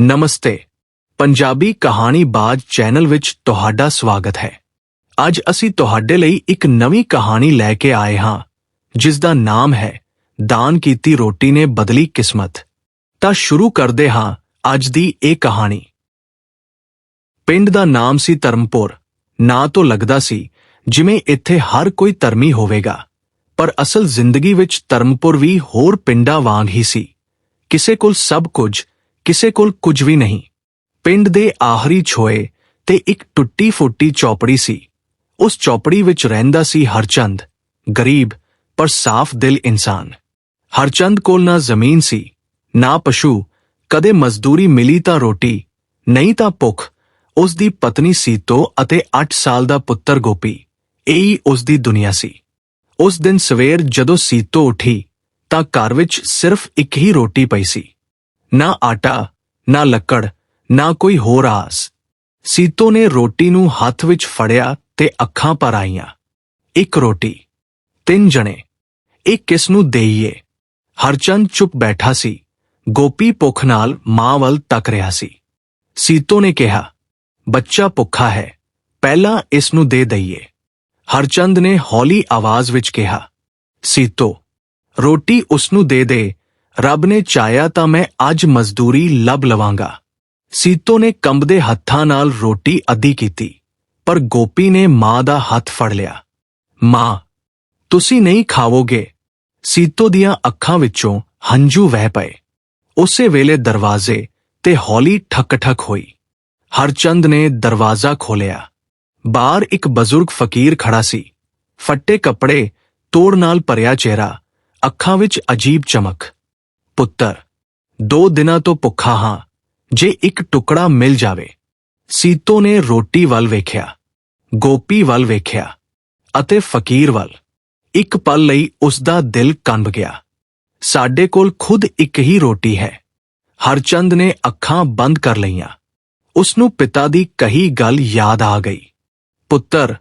ਨਮਸਤੇ। ਪੰਜਾਬੀ ਕਹਾਣੀ ਬਾਜ਼ ਚੈਨਲ ਵਿੱਚ ਤੁਹਾਡਾ ਸਵਾਗਤ ਹੈ। ਅੱਜ ਅਸੀਂ ਤੁਹਾਡੇ ਲਈ ਇੱਕ ਨਵੀਂ ਕਹਾਣੀ ਲੈ ਕੇ ਆਏ ਹਾਂ ਜਿਸ ਦਾ ਨਾਮ ਹੈ, ਦਾਨ ਕੀਤੀ ਰੋਟੀ ਨੇ ਬਦਲੀ ਕਿਸਮਤ। ਤਾਂ ਸ਼ੁਰੂ ਕਰਦੇ ਹਾਂ ਅੱਜ ਦੀ ਇਹ ਕਹਾਣੀ। ਪਿੰਡ ਦਾ ਨਾਮ ਸੀ ਧਰਮਪੁਰ, ਨਾਂ ਤੋਂ ਲੱਗਦਾ ਸੀ, ਜਿਵੇਂ ਇੱਥੇ ਹਰ ਕੋਈ ਧਰਮੀ ਹੋਵੇਗਾ। ਪਰ ਅਸਲ ਜ਼ਿੰਦਗੀ ਵਿੱਚ ਧਰਮਪੁਰ ਵੀ ਹੋਰ ਪਿੰਡਾਂ ਵਾਂਗ ਹੀ ਸੀ। ਕਿਸੇ ਕੋਲ ਸਭ ਕੁਝ ਕਿਸੇ ਕੋਲ ਕੁਝ ਵੀ ਨਹੀਂ। ਪਿੰਡ ਦੇ ਆਖਰੀ ਛੋਏ ਤੇ ਇੱਕ ਟੁੱਟੀ ਫੁੱਟੀ ਚੌਪੜੀ ਸੀ। ਉਸ ਚੌਪੜੀ ਵਿੱਚ ਰਹਿੰਦਾ ਸੀ ਹਰਚੰਦ, ਗਰੀਬ ਪਰ ਸਾਫ਼ ਦਿਲ ਇਨਸਾਨ। ਹਰਚੰਦ ਕੋਲ ਨਾ ਜ਼ਮੀਨ ਸੀ, ਨਾ ਪਸ਼ੂ, ਕਦੇ ਮਜ਼ਦੂਰੀ ਮਿਲੀ ਤਾਂ ਰੋਟੀ, ਨਹੀਂ ਤਾਂ ਭੁੱਖ। ਉਸ ਦੀ ਪਤਨੀ ਸੀਤੋ ਅਤੇ 8 ਸਾਲ ਦਾ ਪੁੱਤਰ ਗੋਪੀ, ਇਹੀ ਉਸ ਦੀ ਦੁਨੀਆ ਸੀ। ਉਸ ਦਿਨ ਸਵੇਰ ਜਦੋਂ ਸੀਤੋ ਉੱਠੀ, ਤਾਂ ਘਰ ਵਿੱਚ ਸਿਰਫ ਇੱਕ ਹੀ ਰੋਟੀ ਪਈ ਸੀ। ਨਾ ਆਟਾ, ਨਾ ਲੱਕੜ, ਨਾ ਕੋਈ ਹੋਰ ਆਸ। ਸੀਤੋ ਨੇ ਰੋਟੀ ਨੂੰ ਹੱਥ ਵਿੱਚ ਫੜਿਆ ਤੇ ਅੱਖਾਂ ਪਰ ਆਈਆਂ। ਇੱਕ ਰੋਟੀ, ਤਿੰਨ ਜਣੇ, ਇੱਕ ਕਿਸ ਨੂੰ ਦੇਈਏ। ਹਰਚੰਦ ਚੁੱਪ ਬੈਠਾ ਸੀ। ਗੋਪੀ ਭੁੱਖ ਨਾਲ ਮਾਂ ਵੱਲ ਤੱਕ ਰਿਹਾ ਸੀ। ਸੀਤੋ ਨੇ ਕਿਹਾ, ਬੱਚਾ ਭੁੱਖਾ ਹੈ, ਪਹਿਲਾਂ ਇਸ ਨੂੰ ਦੇ ਦਈਏ। ਹਰਚੰਦ ਨੇ ਹੌਲੀ ਆਵਾਜ਼ ਵਿੱਚ ਕਿਹਾ, ਸੀਤੋ, ਰੋਟੀ ਉਸ ਨੂੰ ਦੇ ਦੇ ਰੱਬ ਨੇ ਚਾਹਿਆ ਤਾਂ ਮੈਂ ਅੱਜ ਮਜ਼ਦੂਰੀ ਲੱਭ ਲਵਾਂਗਾ। ਸੀਤੋ ਨੇ ਕੰਬਦੇ ਹੱਥਾਂ ਨਾਲ ਰੋਟੀ ਅੱਧੀ ਕੀਤੀ, ਪਰ ਗੋਪੀ ਨੇ ਮਾਂ ਦਾ ਹੱਥ ਫੜ ਲਿਆ। ਮਾਂ, ਤੁਸੀਂ ਨਹੀਂ ਖਾਵੋਗੇ? ਸੀਤੋ ਦੀਆਂ ਅੱਖਾਂ ਵਿੱਚੋਂ ਹੰਝੂ ਵਹਿ ਪਏ। ਉਸੇ ਵੇਲੇ ਦਰਵਾਜ਼ੇ ਤੇ ਹੌਲੀ ਠੱਕ ਠੱਕ ਹੋਈ। ਹਰਚੰਦ ਨੇ ਦਰਵਾਜ਼ਾ ਖੋਲਿਆ ਬਾਹਰ ਇੱਕ ਬਜ਼ੁਰਗ ਫਕੀਰ ਖੜਾ ਸੀ। ਫੱਟੇ ਕੱਪੜੇ ਤੋੜ ਨਾਲ ਭਰਿਆ ਚਿਹਰਾ, ਅੱਖਾਂ ਵਿੱਚ ਅਜੀਬ ਚਮਕ। ਪੁੱਤਰ, ਦੋ ਦਿਨਾਂ ਤੋਂ ਭੁੱਖਾ ਹਾਂ, ਜੇ ਇੱਕ ਟੁਕੜਾ ਮਿਲ ਜਾਵੇ। ਸੀਤੋ ਨੇ ਰੋਟੀ ਵੱਲ ਵੇਖਿਆ, ਗੋਪੀ ਵੱਲ ਵੇਖਿਆ ਅਤੇ ਫਕੀਰ ਵੱਲ। ਇੱਕ ਪਲ ਲਈ ਉਸ ਦਾ ਦਿਲ ਕੰਬ ਗਿਆ। ਸਾਡੇ ਕੋਲ ਖੁਦ ਇੱਕ ਹੀ ਰੋਟੀ ਹੈ। ਹਰਚੰਦ ਨੇ ਅੱਖਾਂ ਬੰਦ ਕਰ ਲਈਆਂ। ਉਸ ਨੂੰ ਪਿਤਾ ਦੀ ਕਹੀ ਗੱਲ ਯਾਦ ਆ ਗਈ। ਪੁੱਤਰ,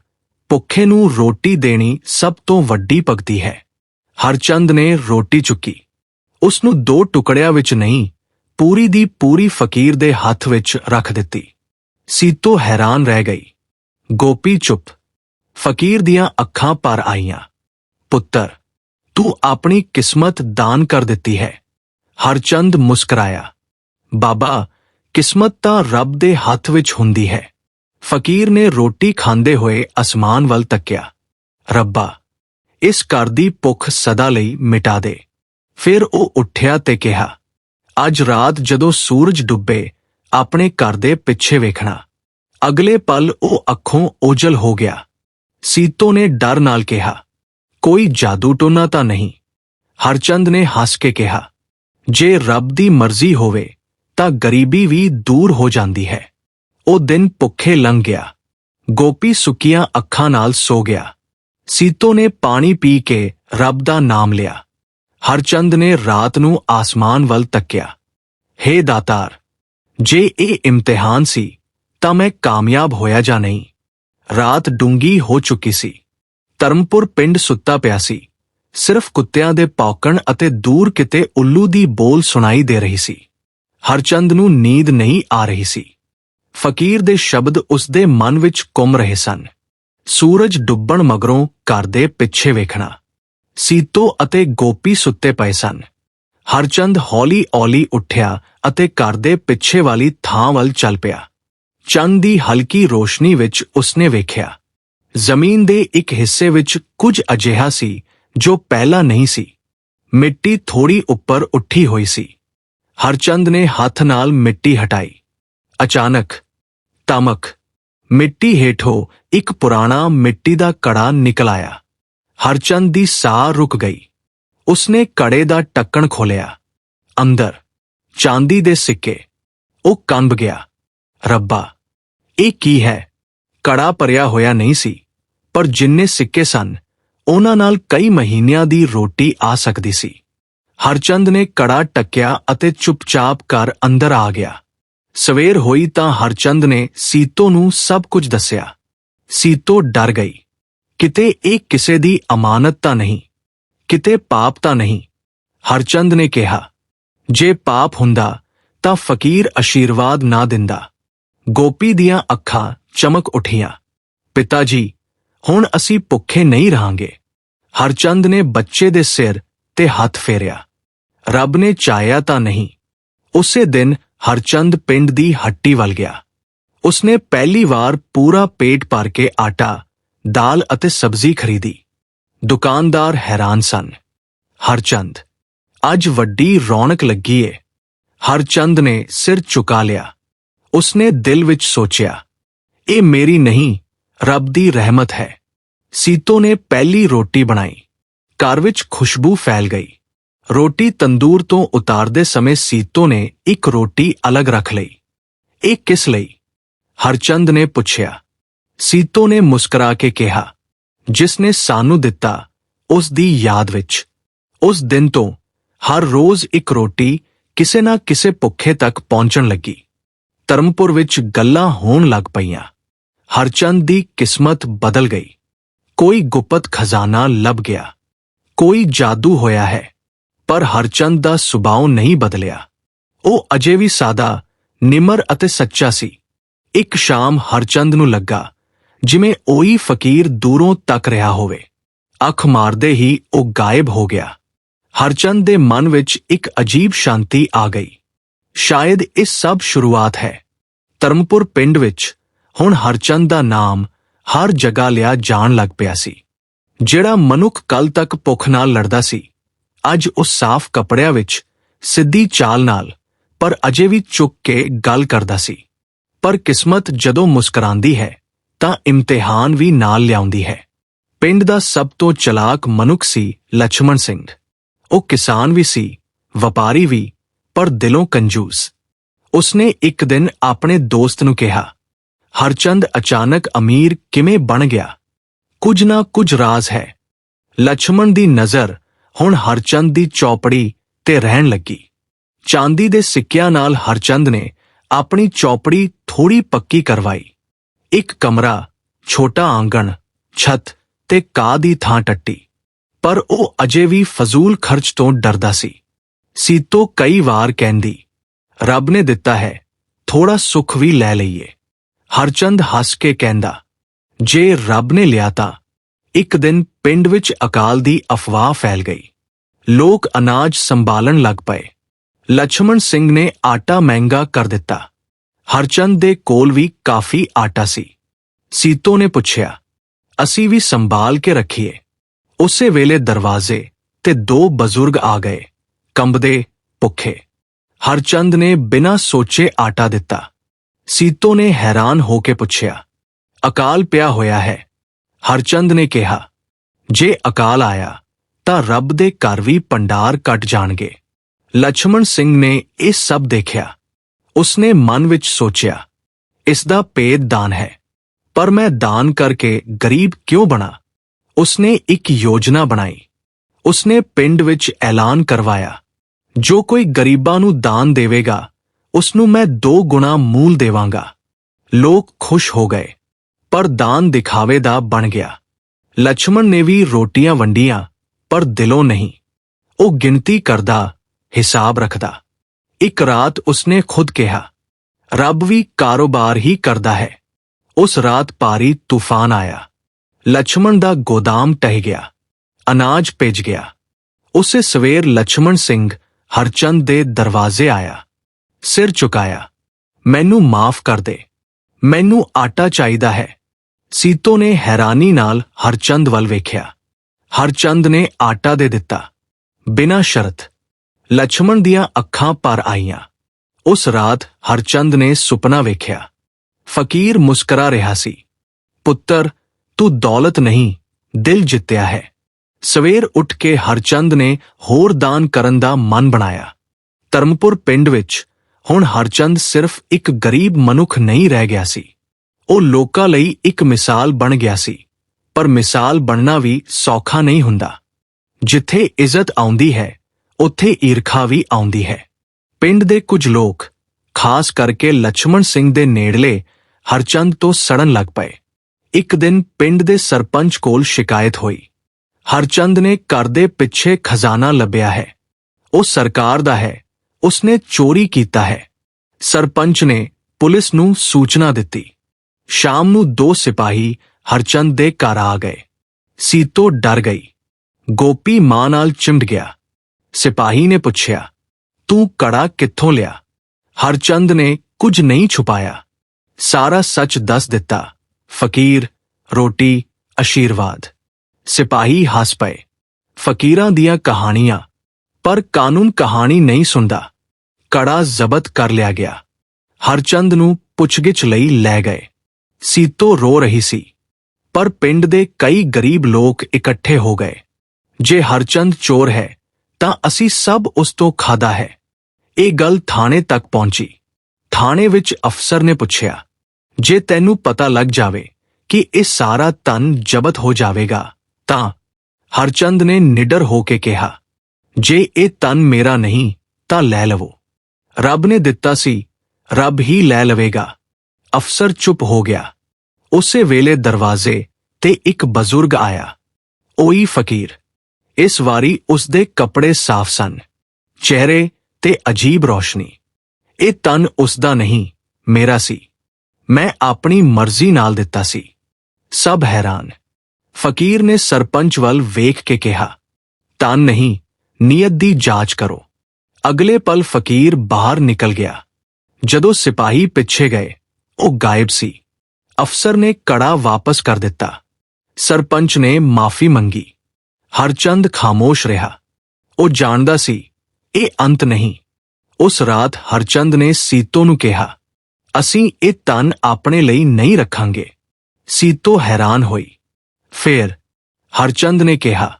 ਭੁੱਖੇ ਨੂੰ ਰੋਟੀ ਦੇਣੀ ਸਭ ਤੋਂ ਵੱਡੀ ਭਗਤੀ ਹੈ। ਹਰਚੰਦ ਨੇ ਰੋਟੀ ਚੁੱਕੀ। ਉਸ ਨੂੰ ਦੋ ਟੁਕੜਿਆਂ ਵਿੱਚ ਨਹੀਂ, ਪੂਰੀ ਦੀ ਪੂਰੀ ਫਕੀਰ ਦੇ ਹੱਥ ਵਿੱਚ ਰੱਖ ਦਿੱਤੀ। ਸੀਤੋ ਹੈਰਾਨ ਰਹਿ ਗਈ। ਗੋਪੀ ਚੁੱਪ। ਫਕੀਰ ਦੀਆਂ ਅੱਖਾਂ ਪਰ ਆਈਆਂ। ਪੁੱਤਰ, ਤੂੰ ਆਪਣੀ ਕਿਸਮਤ ਦਾਨ ਕਰ ਦਿੱਤੀ ਹੈ। ਹਰਚੰਦ ਮੁਸਕਰਾਇਆ। ਬਾਬਾ, ਕਿਸਮਤ ਤਾਂ ਰੱਬ ਦੇ ਹੱਥ ਵਿੱਚ ਹੁੰਦੀ ਹੈ। ਫਕੀਰ ਨੇ ਰੋਟੀ ਖਾਂਦੇ ਹੋਏ ਅਸਮਾਨ ਵੱਲ ਤੱਕਿਆ। ਰੱਬਾ, ਇਸ ਘਰ ਦੀ ਭੁੱਖ ਸਦਾ ਲਈ ਮਿਟਾ ਦੇ। ਫਿਰ ਉਹ ਉੱਠਿਆ ਤੇ ਕਿਹਾ, ਅੱਜ ਰਾਤ ਜਦੋਂ ਸੂਰਜ ਡੁੱਬੇ, ਆਪਣੇ ਘਰ ਦੇ ਪਿੱਛੇ ਵੇਖਣਾ। ਅਗਲੇ ਪਲ ਉਹ ਅੱਖੋਂ ਓਜਲ ਹੋ ਗਿਆ। ਸੀਤੋ ਨੇ ਡਰ ਨਾਲ ਕਿਹਾ, ਕੋਈ ਜਾਦੂ ਟੋਨਾ ਤਾਂ ਨਹੀਂ। ਹਰਚੰਦ ਨੇ ਹੱਸ ਕੇ ਕਿਹਾ, ਜੇ ਰੱਬ ਦੀ ਮਰਜ਼ੀ ਹੋਵੇ, ਤਾਂ ਗਰੀਬੀ ਵੀ ਦੂਰ ਹੋ ਜਾਂਦੀ ਹੈ। ਉਹ ਦਿਨ ਭੁੱਖੇ ਲੰਘ ਗਿਆ। ਗੋਪੀ ਸੁੱਕੀਆਂ ਅੱਖਾਂ ਨਾਲ ਸੋ ਗਿਆ। ਸੀਤੋ ਨੇ ਪਾਣੀ ਪੀ ਕੇ ਰੱਬ ਦਾ ਨਾਮ ਲਿਆ। ਹਰਚੰਦ ਨੇ ਰਾਤ ਨੂੰ ਆਸਮਾਨ ਵੱਲ ਤੱਕਿਆ। ਹੇ ਦਾਤਾਰ, ਜੇ ਇਹ ਇਮਤਿਹਾਨ ਸੀ, ਤਾਂ ਮੈਂ ਕਾਮਯਾਬ ਹੋਇਆ ਜਾਂ ਨਹੀਂ? ਰਾਤ ਡੂੰਗੀ ਹੋ ਚੁੱਕੀ ਸੀ। ਧਰਮਪੁਰ ਪਿੰਡ ਸੁੱਤਾ ਪਿਆ ਸੀ। ਸਿਰਫ ਕੁੱਤਿਆਂ ਦੇ ਪੌਕਣ ਅਤੇ ਦੂਰ ਕਿਤੇ ਉੱਲੂ ਦੀ ਬੋਲ ਸੁਣਾਈ ਦੇ ਰਹੀ ਸੀ। ਹਰਚੰਦ ਨੂੰ ਨੀਂਦ ਨਹੀਂ ਆ ਰਹੀ ਸੀ। ਫਕੀਰ ਦੇ ਸ਼ਬਦ ਉਸ ਦੇ ਮਨ ਵਿੱਚ ਘੁੰਮ ਰਹੇ ਸਨ। ਸੂਰਜ ਡੁੱਬਣ ਮਗਰੋਂ ਘਰ ਦੇ ਪਿੱਛੇ ਵੇਖਣਾ। ਸੀਤੋ ਅਤੇ ਗੋਪੀ ਸੁੱਤੇ ਪਏ ਸਨ। ਹਰਚੰਦ ਹੌਲੀ-ਹੌਲੀ ਉੱਠਿਆ ਅਤੇ ਘਰ ਦੇ ਪਿੱਛੇ ਵਾਲੀ ਥਾਂ ਵੱਲ ਚੱਲ ਪਿਆ। ਚੰਦ ਦੀ ਹਲਕੀ ਰੋਸ਼ਨੀ ਵਿੱਚ ਉਸਨੇ ਵੇਖਿਆ। ਜ਼ਮੀਨ ਦੇ ਇੱਕ ਹਿੱਸੇ ਵਿੱਚ ਕੁਝ ਅਜਿਹਾ ਸੀ ਜੋ ਪਹਿਲਾਂ ਨਹੀਂ ਸੀ। ਮਿੱਟੀ ਥੋੜੀ ਉੱਪਰ ਉੱਠੀ ਹੋਈ ਸੀ। ਹਰਚੰਦ ਨੇ ਹੱਥ ਨਾਲ ਮਿੱਟੀ ਹਟਾਈ। ਅਚਾਨਕ, ਤਮਕ, ਮਿੱਟੀ ਹੇਠੋਂ ਇੱਕ ਪੁਰਾਣਾ ਮਿੱਟੀ ਦਾ ਕੜਾ ਨਿਕਲ ਆਇਆ। ਹਰਚੰਦ ਦੀ ਸਾਹ ਰੁਕ ਗਈ। ਉਸਨੇ ਕੜੇ ਦਾ ਟੱਕਣ ਖੋਲਿਆ ਅੰਦਰ, ਚਾਂਦੀ ਦੇ ਸਿੱਕੇ। ਉਹ ਕੰਬ ਗਿਆ। ਰੱਬਾ, ਇਹ ਕੀ ਹੈ? ਕੜਾ ਭਰਿਆ ਹੋਇਆ ਨਹੀਂ ਸੀ, ਪਰ ਜਿੰਨੇ ਸਿੱਕੇ ਸਨ, ਉਹਨਾਂ ਨਾਲ ਕਈ ਮਹੀਨਿਆਂ ਦੀ ਰੋਟੀ ਆ ਸਕਦੀ ਸੀ। ਹਰਚੰਦ ਨੇ ਕੜਾ ਟੱਕਿਆ ਅਤੇ ਚੁੱਪਚਾਪ ਘਰ ਅੰਦਰ ਆ ਗਿਆ। ਸਵੇਰ ਹੋਈ ਤਾਂ ਹਰਚੰਦ ਨੇ ਸੀਤੋ ਨੂੰ ਸਭ ਕੁਝ ਦੱਸਿਆ। ਸੀਤੋ ਡਰ ਗਈ। ਕਿਤੇ ਇਹ ਕਿਸੇ ਦੀ ਅਮਾਨਤ ਤਾਂ ਨਹੀਂ, ਕਿਤੇ ਪਾਪ ਤਾਂ ਨਹੀਂ, ਹਰਚੰਦ ਨੇ ਕਿਹਾ, ਜੇ ਪਾਪ ਹੁੰਦਾ ਤਾਂ ਫਕੀਰ ਅਸ਼ੀਰਵਾਦ ਨਾ ਦਿੰਦਾ। ਗੋਪੀ ਦੀਆਂ ਅੱਖਾਂ ਚਮਕ ਉਠੀਆਂ, ਪਿਤਾ ਜੀ, ਹੁਣ ਅਸੀਂ ਭੁੱਖੇ ਨਹੀਂ ਰਹਾਂਗੇ। ਹਰਚੰਦ ਨੇ ਬੱਚੇ ਦੇ ਸਿਰ ਤੇ ਹੱਥ ਫੇਰਿਆ। ਰੱਬ ਨੇ ਚਾਹਿਆ ਤਾਂ ਨਹੀਂ। ਉਸੇ ਦਿਨ ਹਰਚੰਦ ਪਿੰਡ ਦੀ ਹੱਟੀ ਵੱਲ ਗਿਆ। ਉਸਨੇ ਪਹਿਲੀ ਵਾਰ ਪੂਰਾ ਪੇਟ ਭਰ ਕੇ ਆਟਾ ਦਾਲ ਅਤੇ ਸਬਜ਼ੀ ਖਰੀਦੀ। ਦੁਕਾਨਦਾਰ ਹੈਰਾਨ ਸਨ। ਹਰਚੰਦ, ਅੱਜ ਵੱਡੀ ਰੌਣਕ ਲੱਗੀ ਏ। ਹਰਚੰਦ ਨੇ ਸਿਰ ਝੁਕਾ ਲਿਆ। ਉਸਨੇ ਦਿਲ ਵਿੱਚ ਸੋਚਿਆ, ਇਹ ਮੇਰੀ ਨਹੀਂ, ਰੱਬ ਦੀ ਰਹਿਮਤ ਹੈ। ਸੀਤੋ ਨੇ ਪਹਿਲੀ ਰੋਟੀ ਬਣਾਈ। ਘਰ ਵਿੱਚ ਖੁਸ਼ਬੂ ਫੈਲ ਗਈ। ਰੋਟੀ ਤੰਦੂਰ ਤੋਂ ਉਤਾਰਦੇ ਸਮੇਂ ਸੀਤੋ ਨੇ ਇੱਕ ਰੋਟੀ ਅਲੱਗ ਰੱਖ ਲਈ। ਇਹ ਕਿਸ ਲਈ? ਹਰਚੰਦ ਨੇ ਪੁੱਛਿਆ। ਸੀਤੋ ਨੇ ਮੁਸਕਰਾ ਕੇ ਕਿਹਾ ਜਿਸ ਨੇ ਸਾਨੂੰ ਦਿੱਤਾ, ਉਸ ਦੀ ਯਾਦ ਵਿੱਚ। ਉਸ ਦਿਨ ਤੋਂ ਹਰ ਰੋਜ਼ ਇੱਕ ਰੋਟੀ ਕਿਸੇ ਨਾ ਕਿਸੇ ਭੁੱਖੇ ਤੱਕ ਪਹੁੰਚਣ ਲੱਗੀ। ਧਰਮਪੁਰ ਵਿੱਚ ਗੱਲਾਂ ਹੋਣ ਲੱਗ ਪਈਆਂ। ਹਰਚੰਦ ਦੀ ਕਿਸਮਤ ਬਦਲ ਗਈ। ਕੋਈ ਗੁਪਤ ਖਜ਼ਾਨਾ ਲੱਭ ਗਿਆ। ਕੋਈ ਜਾਦੂ ਹੋਇਆ ਹੈ, ਪਰ ਹਰਚੰਦ ਦਾ ਸੁਭਾਅ ਨਹੀਂ ਬਦਲਿਆ। ਉਹ ਅਜੇ ਵੀ ਸਾਦਾ, ਨਿਮਰ ਅਤੇ ਸੱਚਾ ਸੀ। ਇੱਕ ਸ਼ਾਮ ਹਰਚੰਦ ਨੂੰ ਲੱਗਾ। ਜਿਵੇਂ ਉਹੀ ਫਕੀਰ ਦੂਰੋਂ ਤੱਕ ਰਿਹਾ ਹੋਵੇ। ਅੱਖ ਮਾਰਦੇ ਹੀ ਉਹ ਗਾਇਬ ਹੋ ਗਿਆ। ਹਰਚੰਦ ਦੇ ਮਨ ਵਿੱਚ ਇੱਕ ਅਜੀਬ ਸ਼ਾਂਤੀ ਆ ਗਈ। ਸ਼ਾਇਦ ਇਹ ਸਭ ਸ਼ੁਰੂਆਤ ਹੈ। ਧਰਮਪੁਰ ਪਿੰਡ ਵਿੱਚ ਹੁਣ ਹਰਚੰਦ ਦਾ ਨਾਮ ਹਰ ਜਗ੍ਹਾ ਲਿਆ ਜਾਣ ਲੱਗ ਪਿਆ ਸੀ। ਜਿਹੜਾ ਮਨੁੱਖ ਕੱਲ ਤੱਕ ਭੁੱਖ ਨਾਲ ਲੜਦਾ ਸੀ, ਅੱਜ ਉਹ ਸਾਫ਼ ਕੱਪੜਿਆਂ ਵਿੱਚ ਸਿੱਧੀ ਚਾਲ ਨਾਲ, ਪਰ ਅਜੇ ਵੀ ਚੁੱਕ ਕੇ ਗੱਲ ਕਰਦਾ ਸੀ। ਪਰ ਕਿਸਮਤ ਜਦੋਂ ਮੁਸਕਰਾਉਂਦੀ ਹੈ ਤਾਂ ਇਮਤਿਹਾਨ ਵੀ ਨਾਲ ਲਿਆਉਂਦੀ ਹੈ। ਪਿੰਡ ਦਾ ਸਭ ਤੋਂ ਚਲਾਕ ਮਨੁੱਖ ਸੀ ਲਛਮਣ ਸਿੰਘ। ਉਹ ਕਿਸਾਨ ਵੀ ਸੀ, ਵਪਾਰੀ ਵੀ, ਪਰ ਦਿਲੋਂ ਕੰਜੂਸ। ਉਸਨੇ ਇੱਕ ਦਿਨ ਆਪਣੇ ਦੋਸਤ ਨੂੰ ਕਿਹਾ, ਹਰਚੰਦ ਅਚਾਨਕ ਅਮੀਰ ਕਿਵੇਂ ਬਣ ਗਿਆ? ਕੁਝ ਨਾ ਕੁਝ ਰਾਜ਼ ਹੈ। ਲਛਮਣ ਦੀ ਨਜ਼ਰ ਹੁਣ ਹਰਚੰਦ ਦੀ ਚੌਪੜੀ ਤੇ ਰਹਿਣ ਲੱਗੀ। ਚਾਂਦੀ ਦੇ ਸਿੱਕਿਆਂ ਨਾਲ ਹਰਚੰਦ ਨੇ ਆਪਣੀ ਚੌਪੜੀ ਥੋੜੀ ਪੱਕੀ ਕਰਵਾਈ। ਇੱਕ ਕਮਰਾ, ਛੋਟਾ ਆਂਗਣ, ਛੱਤ ਤੇ ਕਾ ਦੀ ਥਾਂ ਟੱਟੀ। ਪਰ ਉਹ ਅਜੇ ਵੀ ਫਜ਼ੂਲ ਖਰਚ ਤੋਂ ਡਰਦਾ ਸੀ। ਸੀਤੋ ਕਈ ਵਾਰ ਕਹਿੰਦੀ, ਰੱਬ ਨੇ ਦਿੱਤਾ ਹੈ ਥੋੜਾ ਸੁੱਖ ਵੀ ਲੈ ਲਈਏ। ਹਰਚੰਦ ਹੱਸ ਕੇ ਕਹਿੰਦਾ, ਜੇ ਰੱਬ ਨੇ ਲਿਆ ਤਾਂ ਇੱਕ ਦਿਨ ਪਿੰਡ ਵਿੱਚ ਅਕਾਲ ਦੀ ਅਫਵਾਹ ਫੈਲ ਗਈ। ਲੋਕ ਅਨਾਜ ਸੰਭਾਲਣ ਲੱਗ ਪਏ। ਲక్ష్మణ ਸਿੰਘ ਨੇ ਆਟਾ ਮਹਿੰਗਾ ਕਰ ਦਿੱਤਾ। ਹਰਚੰਦ ਦੇ ਕੋਲ ਵੀ ਕਾਫੀ ਆਟਾ ਸੀ। ਸੀਤੋ ਨੇ ਪੁੱਛਿਆ, ਅਸੀਂ ਵੀ ਸੰਭਾਲ ਕੇ ਰੱਖੀਏ। ਉਸੇ ਵੇਲੇ ਦਰਵਾਜ਼ੇ ਤੇ ਦੋ ਬਜ਼ੁਰਗ ਆ ਗਏ, ਕੰਬਦੇ, ਭੁੱਖੇ। ਹਰਚੰਦ ਨੇ ਬਿਨਾਂ ਸੋਚੇ ਆਟਾ ਦਿੱਤਾ। ਸੀਤੋ ਨੇ ਹੈਰਾਨ ਹੋ ਕੇ ਪੁੱਛਿਆ, ਅਕਾਲ ਪਿਆ ਹੋਇਆ ਹੈ? ਹਰਚੰਦ ਨੇ ਕਿਹਾ, ਜੇ ਅਕਾਲ ਆਇਆ, ਤਾਂ ਰੱਬ ਦੇ ਘਰ ਵੀ ਪੰਡਾਰ ਕੱਟ ਜਾਣਗੇ। ਲਛਮਣ ਸਿੰਘ ਨੇ ਇਹ ਸਭ ਦੇਖਿਆ। ਉਸਨੇ ਮਨ ਵਿੱਚ ਸੋਚਿਆ ਇਸ ਦਾ ਪੇਦ ਦਾਨ ਹੈ, ਪਰ ਮੈਂ ਦਾਨ ਕਰਕੇ ਗਰੀਬ ਕਿਉਂ ਬਣਾ? ਉਸਨੇ ਇੱਕ ਯੋਜਨਾ ਬਣਾਈ। ਉਸਨੇ ਪਿੰਡ ਵਿੱਚ ਐਲਾਨ ਕਰਵਾਇਆ। ਜੋ ਕੋਈ ਗਰੀਬਾਂ ਨੂੰ ਦਾਨ ਦੇਵੇਗਾ ਉਸ ਨੂੰ ਮੈਂ ਦੋ ਗੁਣਾ ਮੂਲ ਦੇਵਾਂਗਾ। ਲੋਕ ਖੁਸ਼ ਹੋ ਗਏ, ਪਰ ਦਾਨ ਦਿਖਾਵੇ ਦਾ ਬਣ ਗਿਆ। ਲక్ష్మణ ਨੇ ਵੀ ਰੋਟੀਆਂ ਵੰਡੀਆਂ, ਪਰ ਦਿਲੋਂ ਨਹੀਂ। ਉਹ ਗਿਣਤੀ ਕਰਦਾ, ਹਿਸਾਬ ਰੱਖਦਾ। ਇੱਕ ਰਾਤ ਉਸਨੇ ਖੁਦ ਕਿਹਾ, ਰੱਬ ਵੀ ਕਾਰੋਬਾਰ ਹੀ ਕਰਦਾ ਹੈ। ਉਸ ਰਾਤ ਭਾਰੀ ਤੂਫਾਨ ਆਇਆ। ਲਛਮਣ ਦਾ ਗੋਦਾਮ ਟਹਿ ਗਿਆ। ਅਨਾਜ ਭਿੱਜ ਗਿਆ। ਉਸੇ ਸਵੇਰ ਲਛਮਣ ਸਿੰਘ ਹਰਚੰਦ ਦੇ ਦਰਵਾਜ਼ੇ ਆਇਆ। ਸਿਰ ਝੁਕਾਇਆ। ਮੈਨੂੰ ਮਾਫ ਕਰ ਦੇ। ਮੈਨੂੰ ਆਟਾ ਚਾਹੀਦਾ ਹੈ। ਸੀਤੋ ਨੇ ਹੈਰਾਨੀ ਨਾਲ ਹਰਚੰਦ ਵੱਲ ਵੇਖਿਆ। ਹਰਚੰਦ ਨੇ ਆਟਾ ਦੇ ਦਿੱਤਾ। ਬਿਨਾਂ ਸ਼ਰਤ ਲਛਮਣ ਦੀਆਂ ਅੱਖਾਂ ਪਰ ਆਈਆਂ। ਉਸ ਰਾਤ ਹਰਚੰਦ ਨੇ ਸੁਪਨਾ ਵੇਖਿਆ। ਫਕੀਰ ਮੁਸਕਰਾ ਰਿਹਾ ਸੀ। ਪੁੱਤਰ, ਤੂੰ ਦੌਲਤ ਨਹੀਂ, ਦਿਲ ਜਿੱਤਿਆ ਹੈ। ਸਵੇਰ ਉੱਠ ਕੇ ਹਰਚੰਦ ਨੇ ਹੋਰ ਦਾਨ ਕਰਨ ਦਾ ਮਨ ਬਣਾਇਆ। ਧਰਮਪੁਰ ਪਿੰਡ ਵਿੱਚ ਹੁਣ ਹਰਚੰਦ ਸਿਰਫ ਇੱਕ ਗਰੀਬ ਮਨੁੱਖ ਨਹੀਂ ਰਹਿ ਗਿਆ ਸੀ। ਉਹ ਲੋਕਾਂ ਲਈ ਇੱਕ ਮਿਸਾਲ ਬਣ ਗਿਆ ਸੀ। ਪਰ ਮਿਸਾਲ ਬਣਨਾ ਵੀ ਸੌਖਾ ਨਹੀਂ ਹੁੰਦਾ। ਜਿੱਥੇ ਇੱਜ਼ਤ ਆਉਂਦੀ ਹੈ ਉੱਥੇ ਈਰਖਾ ਵੀ ਆਉਂਦੀ ਹੈ। ਪਿੰਡ ਦੇ ਕੁਝ ਲੋਕ, ਖਾਸ ਕਰਕੇ ਲਛਮਣ ਸਿੰਘ ਦੇ ਨੇੜਲੇ, ਹਰਚੰਦ ਤੋਂ ਸੜਨ ਲੱਗ ਪਏ। ਇੱਕ ਦਿਨ ਪਿੰਡ ਦੇ ਸਰਪੰਚ ਕੋਲ ਸ਼ਿਕਾਇਤ ਹੋਈ। ਹਰਚੰਦ ਨੇ ਘਰ ਦੇ ਪਿੱਛੇ ਖਜ਼ਾਨਾ ਲੱਭਿਆ ਹੈ। ਉਹ ਸਰਕਾਰ ਦਾ ਹੈ। ਉਸਨੇ ਚੋਰੀ ਕੀਤਾ ਹੈ। ਸਰਪੰਚ ਨੇ ਪੁਲਿਸ ਨੂੰ ਸੂਚਨਾ ਦਿੱਤੀ। ਸ਼ਾਮ ਨੂੰ ਦੋ ਸਿਪਾਹੀ ਹਰਚੰਦ ਦੇ ਘਰ ਆ ਗਏ। ਸੀਤੋ ਡਰ ਗਈ। ਗੋਪੀ ਮਾਂ ਨਾਲ ਚਿੰਡ ਗਿਆ। ਸਿਪਾਹੀ ਨੇ ਪੁੱਛਿਆ, ਤੂੰ ਕੜਾ ਕਿੱਥੋਂ ਲਿਆ? ਹਰਚੰਦ ਨੇ ਕੁਝ ਨਹੀਂ ਛੁਪਾਇਆ। ਸਾਰਾ ਸੱਚ ਦੱਸ ਦਿੱਤਾ, ਫਕੀਰ, ਰੋਟੀ, ਅਸ਼ੀਰਵਾਦ। ਸਿਪਾਹੀ ਹੱਸ ਪਏ। ਫਕੀਰਾਂ ਦੀਆਂ ਕਹਾਣੀਆਂ, ਪਰ ਕਾਨੂੰਨ ਕਹਾਣੀ ਨਹੀਂ ਸੁਣਦਾ। ਕੜਾ ਜ਼ਬਤ ਕਰ ਲਿਆ ਗਿਆ। ਹਰਚੰਦ ਨੂੰ ਪੁੱਛਗਿੱਛ ਲਈ ਲੈ ਗਏ। ਸੀਤੋ ਰੋ ਰਹੀ ਸੀ, ਪਰ ਪਿੰਡ ਦੇ ਕਈ ਗਰੀਬ ਲੋਕ ਇਕੱਠੇ ਹੋ ਗਏ। ਜੇ ਹਰਚੰਦ ਚੋਰ ਹੈ ਤਾਂ ਅਸੀਂ ਸਭ ਉਸ ਤੋਂ ਖਾਦਾ ਹੈ। ਇਹ ਗੱਲ ਥਾਣੇ ਤੱਕ ਪਹੁੰਚੀ। ਥਾਣੇ ਵਿੱਚ ਅਫਸਰ ਨੇ ਪੁੱਛਿਆ, ਜੇ ਤੈਨੂੰ ਪਤਾ ਲੱਗ ਜਾਵੇ ਕਿ ਇਹ ਸਾਰਾ ਧਨ ਜ਼ਬਤ ਹੋ ਜਾਵੇਗਾ, ਤਾਂ? ਹਰਚੰਦ ਨੇ ਨਿਡਰ ਹੋ ਕੇ ਕਿਹਾ, ਜੇ ਇਹ ਧਨ ਮੇਰਾ ਨਹੀਂ, ਤਾਂ ਲੈ ਲਵੋ। ਰੱਬ ਨੇ ਦਿੱਤਾ ਸੀ, ਰੱਬ ਹੀ ਲੈ ਲਵੇਗਾ। ਅਫਸਰ ਚੁੱਪ ਹੋ ਗਿਆ। ਉਸੇ ਵੇਲੇ ਦਰਵਾਜ਼ੇ ਤੇ ਇੱਕ ਬਜ਼ੁਰਗ ਆਇਆ। ਉਹੀ ਫਕੀਰ ਇਸ ਵਾਰੀ ਉਸ ਦੇ ਕੱਪੜੇ ਸਾਫ਼ ਸਨ, ਚਿਹਰੇ ਤੇ ਅਜੀਬ ਰੌਸ਼ਨੀ। ਇਹ ਤਨ ਉਸ ਦਾ ਨਹੀਂ, ਮੇਰਾ ਸੀ। ਮੈਂ ਆਪਣੀ ਮਰਜ਼ੀ ਨਾਲ ਦਿੱਤਾ ਸੀ। ਸਭ ਹੈਰਾਨ। ਫਕੀਰ ਨੇ ਸਰਪੰਚ ਵੱਲ ਵੇਖ ਕੇ ਕਿਹਾ, ਤਨ ਨਹੀਂ, ਨੀਅਤ ਦੀ ਜਾਂਚ ਕਰੋ। ਅਗਲੇ ਪਲ ਫਕੀਰ ਬਾਹਰ ਨਿਕਲ ਗਿਆ। ਜਦੋਂ ਸਿਪਾਹੀ ਪਿੱਛੇ ਗਏ, ਉਹ ਗਾਇਬ ਸੀ। ਅਫਸਰ ਨੇ ਕੜਾ ਵਾਪਸ ਕਰ ਦਿੱਤਾ। ਸਰਪੰਚ ਨੇ ਮਾਫੀ ਮੰਗੀ। ਹਰਚੰਦ ਖਾਮੋਸ਼ ਰਿਹਾ। ਉਹ ਜਾਣਦਾ ਸੀ, ਇਹ ਅੰਤ ਨਹੀਂ। ਉਸ ਰਾਤ ਹਰਚੰਦ ਨੇ ਸੀਤੋ ਨੂੰ ਕਿਹਾ, ਅਸੀਂ ਇਹ ਤਨ ਆਪਣੇ ਲਈ ਨਹੀਂ ਰੱਖਾਂਗੇ। ਸੀਤੋ ਹੈਰਾਨ ਹੋਈ। ਫੇਰ ਹਰਚੰਦ ਨੇ ਕਿਹਾ,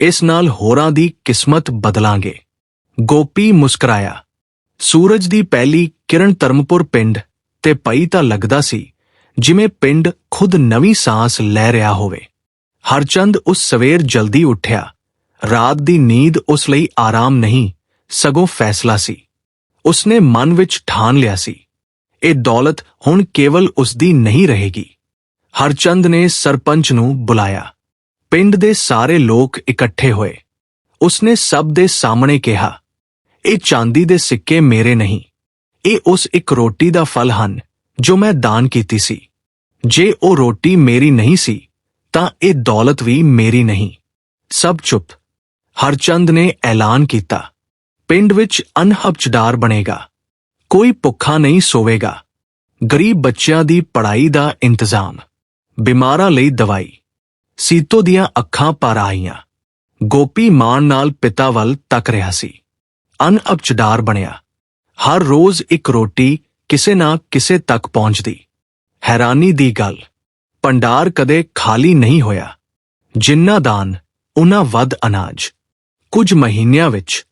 ਇਸ ਨਾਲ ਹੋਰਾਂ ਦੀ ਕਿਸਮਤ ਬਦਲਾਂਗੇ। ਗੋਪੀ ਮੁਸਕਰਾਇਆ, ਸੂਰਜ ਦੀ ਪਹਿਲੀ ਕਿਰਨ ਧਰਮਪੁਰ ਪਿੰਡ ਤੇ ਪਈ ਤਾਂ ਲੱਗਦਾ ਸੀ, ਜਿਵੇਂ ਪਿੰਡ ਖੁਦ ਨਵੀਂ ਸਾਹ ਲੈ ਰਿਹਾ ਹੋਵੇ। ਹਰਚੰਦ ਉਸ ਸਵੇਰ ਜਲਦੀ ਉੱਠਿਆ। ਰਾਤ ਦੀ ਨੀਂਦ ਉਸ ਲਈ ਆਰਾਮ ਨਹੀਂ, ਸਗੋਂ ਫੈਸਲਾ ਸੀ। ਉਸਨੇ ਮਨ ਵਿੱਚ ਠਾਣ ਲਿਆ ਸੀ। ਇਹ ਦੌਲਤ ਹੁਣ ਕੇਵਲ ਉਸਦੀ ਨਹੀਂ ਰਹੇਗੀ। ਹਰਚੰਦ ਨੇ ਸਰਪੰਚ ਨੂੰ ਬੁਲਾਇਆ। ਪਿੰਡ ਦੇ ਸਾਰੇ ਲੋਕ ਇਕੱਠੇ ਹੋਏ। ਉਸਨੇ ਸਭ ਦੇ ਸਾਹਮਣੇ ਕਿਹਾ, ਇਹ ਚਾਂਦੀ ਦੇ ਸਿੱਕੇ ਮੇਰੇ ਨਹੀਂ। ਇਹ ਉਸ ਇੱਕ ਰੋਟੀ ਦਾ ਫਲ ਹਨ, ਜੋ ਮੈਂ ਦਾਨ ਕੀਤੀ ਸੀ। ਜੇ ਉਹ ਰੋਟੀ ਮੇਰੀ ਨਹੀਂ ਸੀ ਤਾਂ ਇਹ ਦੌਲਤ ਵੀ ਮੇਰੀ ਨਹੀਂ। ਸਭ ਚੁੱਪ। ਹਰਚੰਦ ਨੇ ਐਲਾਨ ਕੀਤਾ। ਪਿੰਡ ਵਿੱਚ ਅਨਹਬਚਦਾਰ ਬਣੇਗਾ। ਕੋਈ ਭੁੱਖਾ ਨਹੀਂ ਸੋਵੇਗਾ। ਗਰੀਬ ਬੱਚਿਆਂ ਦੀ ਪੜ੍ਹਾਈ ਦਾ ਇੰਤਜ਼ਾਮ। ਬਿਮਾਰਾਂ ਲਈ ਦਵਾਈ। ਸੀਤੋ ਦੀਆਂ ਅੱਖਾਂ ਪਰ ਆਈਆਂ। ਗੋਪੀ ਮਾਣ ਨਾਲ ਪਿਤਾ ਵੱਲ ਤੱਕ ਰਿਹਾ ਸੀ। ਅਨਅਬਚਦਾਰ ਬਣਿਆ। ਹਰ ਰੋਜ਼ ਇੱਕ ਰੋਟੀ ਕਿਸੇ ਨਾ ਕਿਸੇ ਤੱਕ ਪਹੁੰਚਦੀ। ਹੈਰਾਨੀ ਦੀ ਗੱਲ। ਭੰਡਾਰ ਕਦੇ ਖਾਲੀ ਨਹੀਂ ਹੋਇਆ। ਜਿੰਨਾ ਦਾਨ, ਉਨਾ ਵੱਧ ਅਨਾਜ। ਕੁਝ ਮਹੀਨਿਆਂ ਵਿੱਚ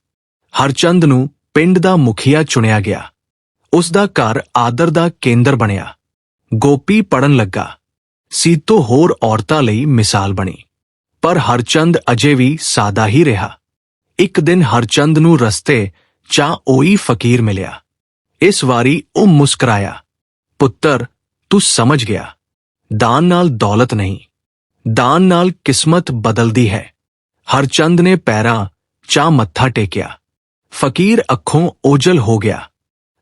ਹਰਚੰਦ ਨੂੰ ਪਿੰਡ ਦਾ ਮੁਖੀਆ ਚੁਣਿਆ ਗਿਆ। ਉਸ ਦਾ ਘਰ ਆਦਰ ਦਾ ਕੇਂਦਰ ਬਣਿਆ। ਗੋਪੀ ਪੜਨ ਲੱਗਾ। ਸੀਤੋ ਹੋਰ ਔਰਤਾਂ ਲਈ ਮਿਸਾਲ ਬਣੀ। ਪਰ ਹਰਚੰਦ ਅਜੇ ਵੀ ਸਾਦਾ ਹੀ ਰਿਹਾ। ਇੱਕ ਦਿਨ ਹਰਚੰਦ ਨੂੰ ਰਸਤੇ ਚਾ ਉਹੀ ਫਕੀਰ ਮਿਲਿਆ। ਇਸ ਵਾਰੀ ਉਹ ਮੁਸਕਰਾਇਆ। ਪੁੱਤਰ, ਤੂੰ ਸਮਝ ਗਿਆ। ਦਾਨ ਨਾਲ ਦੌਲਤ ਨਹੀਂ। ਦਾਨ ਨਾਲ ਕਿਸਮਤ ਬਦਲਦੀ ਹੈ। ਹਰਚੰਦ ਨੇ ਪੈਰਾਂ ਚਾ ਮੱਥਾ ਟੇਕਿਆ। ਫਕੀਰ ਅੱਖੋਂ ਓਜਲ ਹੋ ਗਿਆ।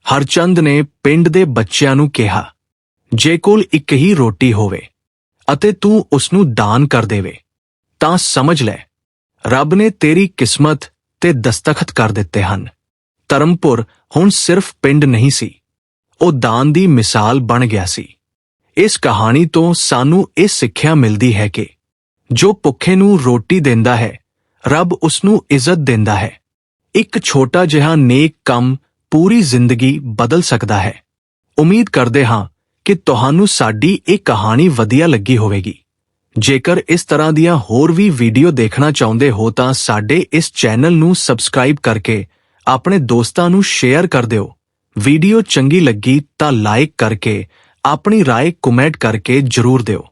ਹਰਚੰਦ ਨੇ ਪਿੰਡ ਦੇ ਬੱਚਿਆਂ ਨੂੰ ਕਿਹਾ, ਜੇ ਕੋਲ ਇੱਕ ਹੀ ਰੋਟੀ ਹੋਵੇ ਅਤੇ ਤੂੰ ਉਸ ਨੂੰ ਦਾਨ ਕਰ ਦੇਵੇ, ਤਾਂ ਸਮਝ ਲੈ, ਰੱਬ ਨੇ ਤੇਰੀ ਕਿਸਮਤ ਤੇ ਦਸਤਖਤ ਕਰ ਦਿੱਤੇ ਹਨ। ਧਰਮਪੁਰ ਹੁਣ ਸਿਰਫ ਪਿੰਡ ਨਹੀਂ ਸੀ। ਉਹ ਦਾਨ ਦੀ ਮਿਸਾਲ ਬਣ ਗਿਆ ਸੀ। ਇਸ ਕਹਾਣੀ ਤੋਂ ਸਾਨੂੰ ਇਹ ਸਿੱਖਿਆ ਮਿਲਦੀ ਹੈ ਕਿ ਜੋ ਭੁੱਖੇ ਨੂੰ ਰੋਟੀ ਦਿੰਦਾ ਹੈ, ਰੱਬ ਉਸ ਨੂੰ ਇੱਜ਼ਤ ਦਿੰਦਾ ਹੈ। ਇੱਕ ਛੋਟਾ ਜਿਹਾ ਨੇਕ ਕੰਮ ਪੂਰੀ ਜ਼ਿੰਦਗੀ ਬਦਲ ਸਕਦਾ ਹੈ। ਉਮੀਦ ਕਰਦੇ ਹਾਂ ਕਿ ਤੁਹਾਨੂੰ ਸਾਡੀ ਇਹ ਕਹਾਣੀ ਵਧੀਆ ਲੱਗੀ ਹੋਵੇਗੀ। ਜੇਕਰ ਇਸ ਤਰ੍ਹਾਂ ਦੀਆਂ ਹੋਰ ਵੀ ਵੀਡੀਓ ਦੇਖਣਾ ਚਾਹੁੰਦੇ ਹੋ ਤਾਂ ਸਾਡੇ ਇਸ ਚੈਨਲ ਨੂੰ ਸਬਸਕ੍ਰਾਈਬ ਕਰਕੇ ਆਪਣੇ ਦੋਸਤਾਂ ਨੂੰ ਸ਼ੇਅਰ ਕਰ ਦਿਓ। ਵੀਡੀਓ ਚੰਗੀ ਲੱਗੀ ਤਾਂ ਲਾਈਕ ਕਰਕੇ ਆਪਣੀ رائے ਕਮੈਂਟ ਕਰਕੇ ਜਰੂਰ ਦਿਓ